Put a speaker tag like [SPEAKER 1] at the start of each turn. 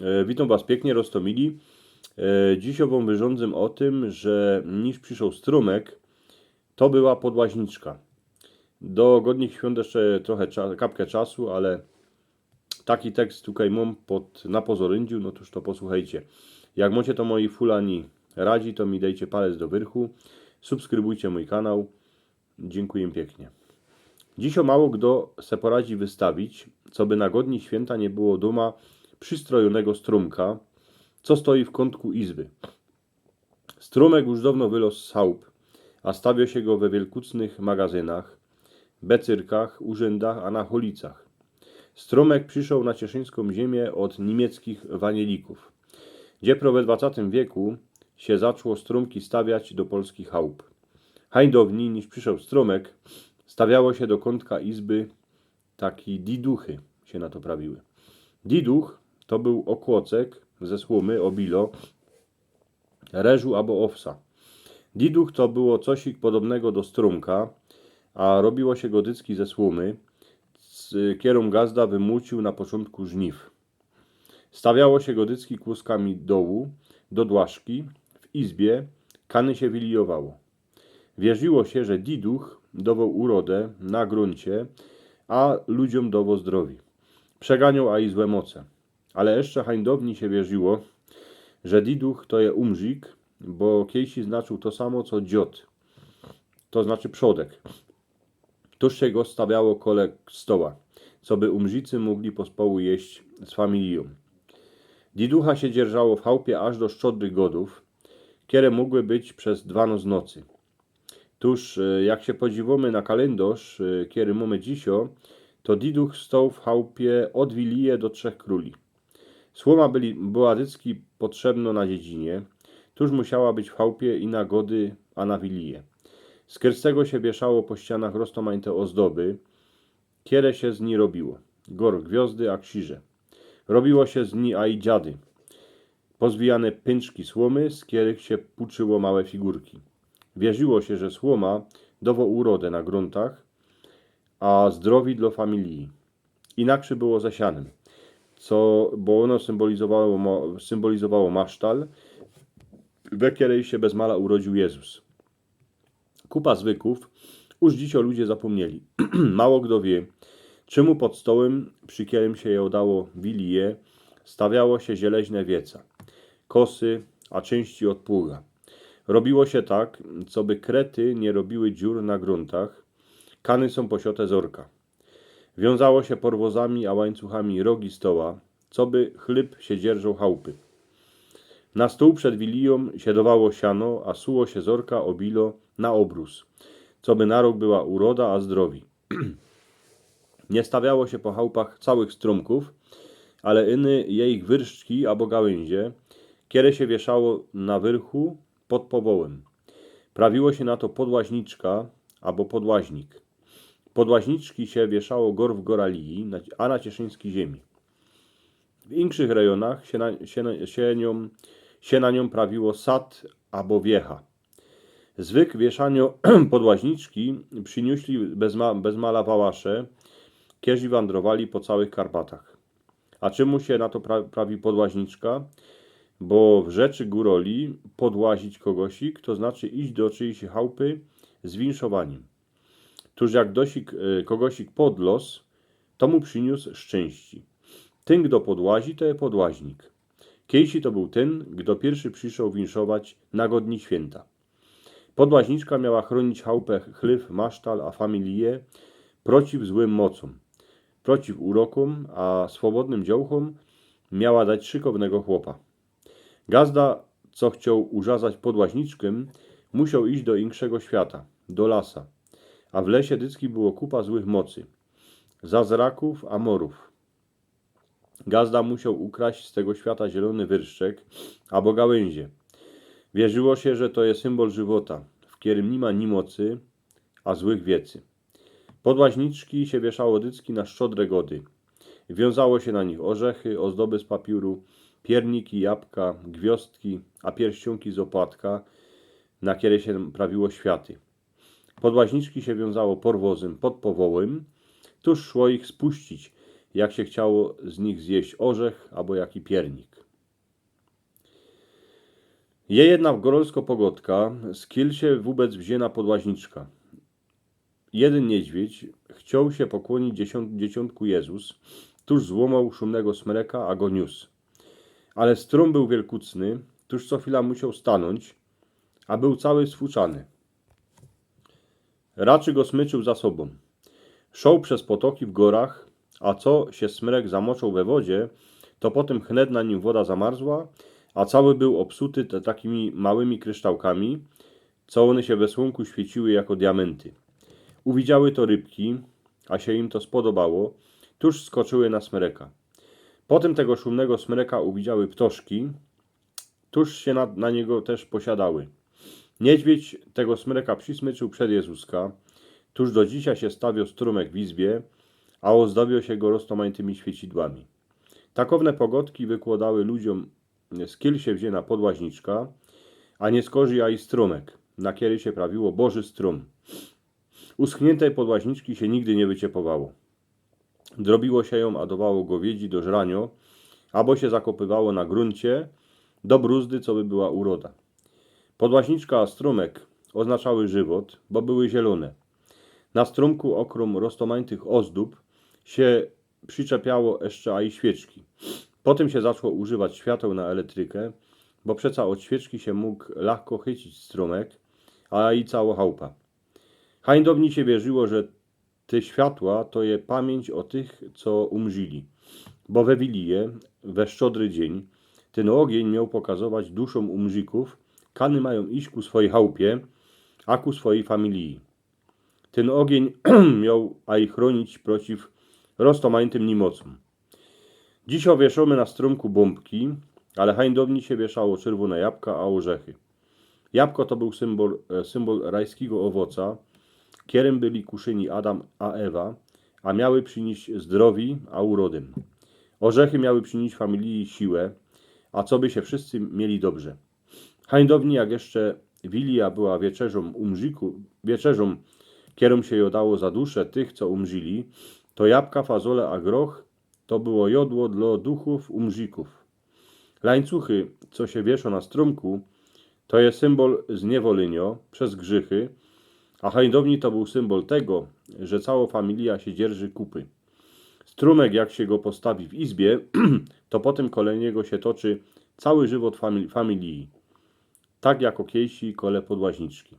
[SPEAKER 1] E, Witam Was pięknie, Rostomili. E, Dziś Wam wyrządzę o tym, że niż przyszedł strumek, to była podłaźniczka. Do godnych świąt jeszcze trochę kapkę czasu, ale taki tekst tutaj mam pod, na pozoryndziu, no toż to posłuchajcie. Jak macie to moi fulani radzi, to mi dajcie palec do wyrchu, subskrybujcie mój kanał. Dziękuję pięknie. Dziś o mało kto se poradzi wystawić, co by na godni święta nie było duma przystrojonego strumka, co stoi w kątku izby. Strumek już dawno wylosł z a stawia się go we wielkucnych magazynach, becyrkach, urzędach, a na holicach. Strumek przyszedł na cieszyńską ziemię od niemieckich wanielików, gdzie we XX wieku się zaczło strumki stawiać do polskich chałup. Hańdowni, niż przyszedł strumek, stawiało się do kątka izby taki diduchy się na to prawiły. Diduch to był okłocek ze słomy, obilo, reżu albo owsa. Diduch to było coś podobnego do strumka, a robiło się go dycki ze słomy, z kierą gazda wymucił na początku żniw. Stawiało się go dycki kłuskami dołu, do dłaszki, w izbie, kany się wilijowało. Wierzyło się, że diduch dawał urodę na gruncie, a ludziom dawał zdrowi. Przeganiał a i złe moce. Ale jeszcze hańdowni się wierzyło, że diduch to je umrzik, bo kiejsi znaczył to samo co dziot, to znaczy przodek. Tuż się go stawiało kole stoła, co by umrzicy mogli pospołu jeść z familią. Diducha się dzierżało w chałupie aż do szczodrych godów, które mogły być przez dwa noc nocy. Tuż e, jak się podziwomy na kalendarz, e, kiedy mamy dzisio, to Diduch stał w chałupie od Wilije do Trzech Króli. Słoma byli, była dycki potrzebno na dziedzinie, tuż musiała być w chałupie i na gody, a na Wilije. Z krystego się wieszało po ścianach roztomańte ozdoby, kiere się z ni robiło, gor gwiazdy a krzyże. Robiło się z ni a i dziady, pozwijane pęczki słomy, z których się puczyło małe figurki. Wierzyło się, że słoma dało urodę na gruntach, a zdrowi dla familii. Inaczej było zasianym, co, bo ono symbolizowało, symbolizowało masztal, we której się bez mala urodził Jezus. Kupa zwyków, już dziś o ludzie zapomnieli. Mało kto wie, czemu pod stołem, przy którym się je udało wilije, stawiało się zieleźne wieca, kosy, a części od pługa. Robiło się tak, co by krety nie robiły dziur na gruntach, kany są posiute z orka. Wiązało się porwozami, a łańcuchami rogi stoła, co by chleb się dzierżał chałupy. Na stół przed wiliją się dawało siano, a suło się z orka obilo na obrus, co by na rok była uroda, a zdrowi. Nie stawiało się po chałupach całych strumków, ale iny jej wyrszczki albo gałęzie, kiedy się wieszało na wyrchu pod powołem. Prawiło się na to podłaźniczka albo podłaźnik. Podłaźniczki się wieszało gor w Goralii, a na cieszyńskiej ziemi. W inszych rejonach się na, się, się, nią, się na nią prawiło sad albo wiecha. Zwyk wieszaniu podłaźniczki przyniósli bez, ma, bez mala wałasze, kierzy wędrowali po całych Karpatach. A czemu się na to pra, prawi podłaźniczka? Bo w rzeczy góroli podłazić kogosik, to znaczy iść do czyjejś chałupy z winszowaniem. Tuż jak dosik e, kogosik podlos, to mu przyniósł szczęści. Ten, kto podłazi, to je podłaźnik. Kiejsi to był ten, kto pierwszy przyszedł winszować na godni święta. Podłaźniczka miała chronić chałupę chlyw, masztal, a familię przeciw złym mocom, przeciw urokom, a swobodnym działchom miała dać szykownego chłopa. Gazda, co chciał użazać podłaźniczkę, musiał iść do inkszego świata, do lasa, a w lesie dycki było kupa złych mocy, zazraków, amorów. Gazda musiał ukraść z tego świata zielony wyrszczek albo gałęzie. Wierzyło się, że to jest symbol żywota, w którym nie ma ni mocy, a złych wiecy. Podłaźniczki się wieszało dycki na szczodre gody. Wiązało się na nich orzechy, ozdoby z papiuru, pierniki, jabłka, gwiazdki, a pierścionki z opłatka, na które się prawiło światy. Podłaźniczki się wiązało porwozem pod powołem, tuż szło ich spuścić, jak się chciało z nich zjeść orzech albo jaki piernik. Je jedna gorolsko pogodka, skil się wobec wzięna podłaźniczka. Jeden niedźwiedź chciał się pokłonić dziesiąt, dzieciątku Jezus, tuż złomał szumnego smreka, a go niósł. Ale strum był wielkucny, tuż co chwila musiał stanąć, a był cały sfuczany. Raczy go smyczył za sobą. Szał przez potoki w gorach, a co się smrek zamoczał we wodzie, to potem chnet na nim woda zamarzła, a cały był obsuty takimi małymi kryształkami, co one się we słonku świeciły jako diamenty. Uwidziały to rybki, a się im to spodobało, tuż skoczyły na smreka. Potem tego szumnego smreka uwidziały ptoszki, tuż się na, na niego też posiadały. Niedźwiedź tego smreka przysmyczył przed Jezuska, tuż do dzisiaj się stawiał strumek w izbie, a ozdobił się go roztomańtymi świecidłami. Takowne pogodki wykładały ludziom z kiel się wzięna podłaźniczka, a nie skorzy a i strumek, na kiedy się prawiło Boży strum. Uschniętej podłaźniczki się nigdy nie wyciepowało. Drobiło się ją, a dawało gowiedzi do żranio, albo się zakopywało na gruncie do bruzdy, co by była uroda. Podłaźniczka a strumek oznaczały żywot, bo były zielone. Na strumku okrom roztomańtych ozdób się przyczepiało jeszcze i świeczki. Potem się zaczęło używać świateł na elektrykę, bo przeca od świeczki się mógł lekko chycić strumek, a i cało chałupa. Hańdowni się wierzyło, że te światła to je pamięć o tych, co umrzyli. Bo we Wiliję, we szczodry dzień, ten ogień miał pokazować duszom umrzyków, kany mają iść ku swojej chałupie, a ku swojej familii. Ten ogień miał a i chronić przeciw roztomańtym nimocom. Dziś owieszamy na strumku bombki, ale hańdowni się wieszało czerwone jabłka, a orzechy. Jabłko to był symbol, e, symbol rajskiego owoca, kierem byli kuszyni Adam a Ewa, a miały przynieść zdrowi, a urodym. Orzechy miały przynieść familii siłę, a co by się wszyscy mieli dobrze. Hańdowni, jak jeszcze Wilia była wieczerzą umrziku, wieczerzą, kierom się jodało za duszę tych, co umrzyli, to jabłka, fazole, a groch to było jodło dla duchów umrzików. Lańcuchy, co się wieszo na strumku, to jest symbol zniewolenia przez grzechy, a hańdowni to był symbol tego, że cała familia się dzierży kupy. Strumek, jak się go postawi w izbie, to potem kolej niego się toczy cały żywot famili- familii. Tak jak okiejsi kole podłaźniczki.